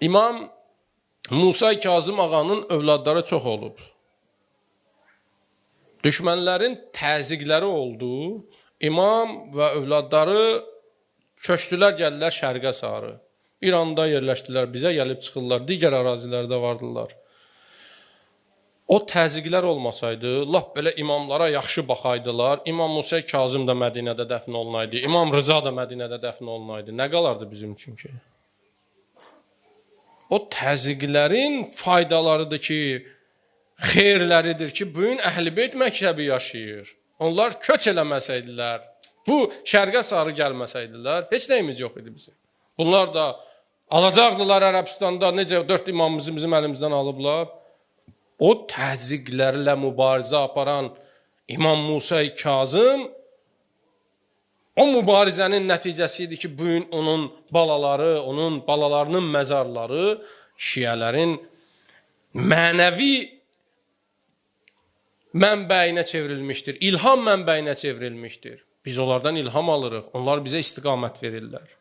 İmam Musa Kazım ağanın övladları çox olub. Düşmənlərin təzyiqləri oldu. İmam və övladları köçdülər, gəldilər şərqə sarı. İranda yerləşdilər, bizə gəlib çıxırlar, digər ərazilərdə vardılar. O təzyiqlər olmasaydı, lap belə imamlara yaxşı baxaydılar, İmam Musa Kazım da Mədinədə dəfn olunaydı, İmam Rıza da Mədinədə dəfn olunaydı. Nə qalardı bizim üçün ki? O təzyiqlərin faydalarıdır ki, xeyirləridir ki, bu gün Əhlibeyt məktəbi yaşayır. Onlar köç eləməsəydilər, bu şərqə sarı gəlməsəydilər, heç nəyimiz yox idi bizim. Bunlar da alacaqdılar Ərəbistanda, necə 4 imamımızı bizim əlimizdən alıblar. O təzyiqlərlə mübarizə aparan İmam Musa Kazım o mübarizənin nəticəsi idi ki, bu gün onun balaları, onun balalarının məzarları şiələrin mənəvi mənbəyinə çevrilmişdir. İlham mənbəyinə çevrilmişdir. Biz onlardan ilham alırıq. Onlar bizə istiqamət verirlər.